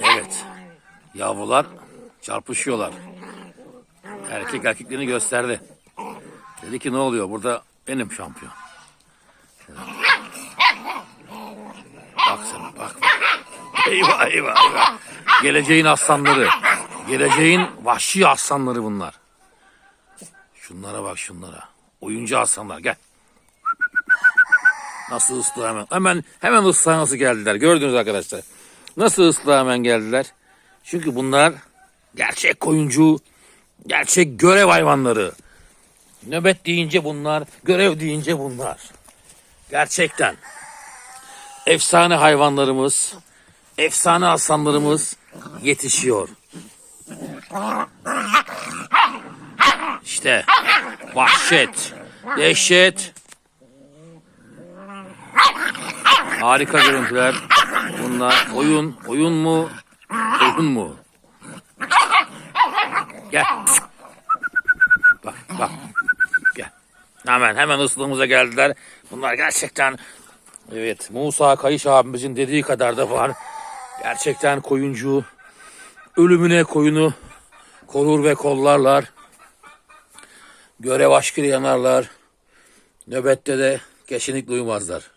Evet. Yavrular çarpışıyorlar. Erkek erkeklerini gösterdi. Dedi ki ne oluyor burada benim şampiyon. Bak sana bak bak. Eyvah eyvah eyvah. Geleceğin aslanları. Geleceğin vahşi aslanları bunlar. Şunlara bak şunlara. Oyuncu aslanlar gel. Nasıl ıslığa hemen. Hemen hemen ıslığa nasıl geldiler. Gördünüz arkadaşlar. Nasıl ıslığa hemen geldiler. Çünkü bunlar gerçek koyuncu, gerçek görev hayvanları. Nöbet deyince bunlar, görev deyince bunlar. Gerçekten. Efsane hayvanlarımız, efsane aslanlarımız yetişiyor. İşte vahşet, dehşet. Harika görüntüler. Bunlar oyun, oyun mu? Oyun mu? Gel. Bak, bak. Gel. Hemen, hemen ıslığımıza geldiler. Bunlar gerçekten Evet, Musa Kayış abimizin dediği kadar da var. Gerçekten koyuncu ölümüne koyunu korur ve kollarlar. Görev aşkıyla yanarlar. Nöbette de kesinlikle uyumazlar.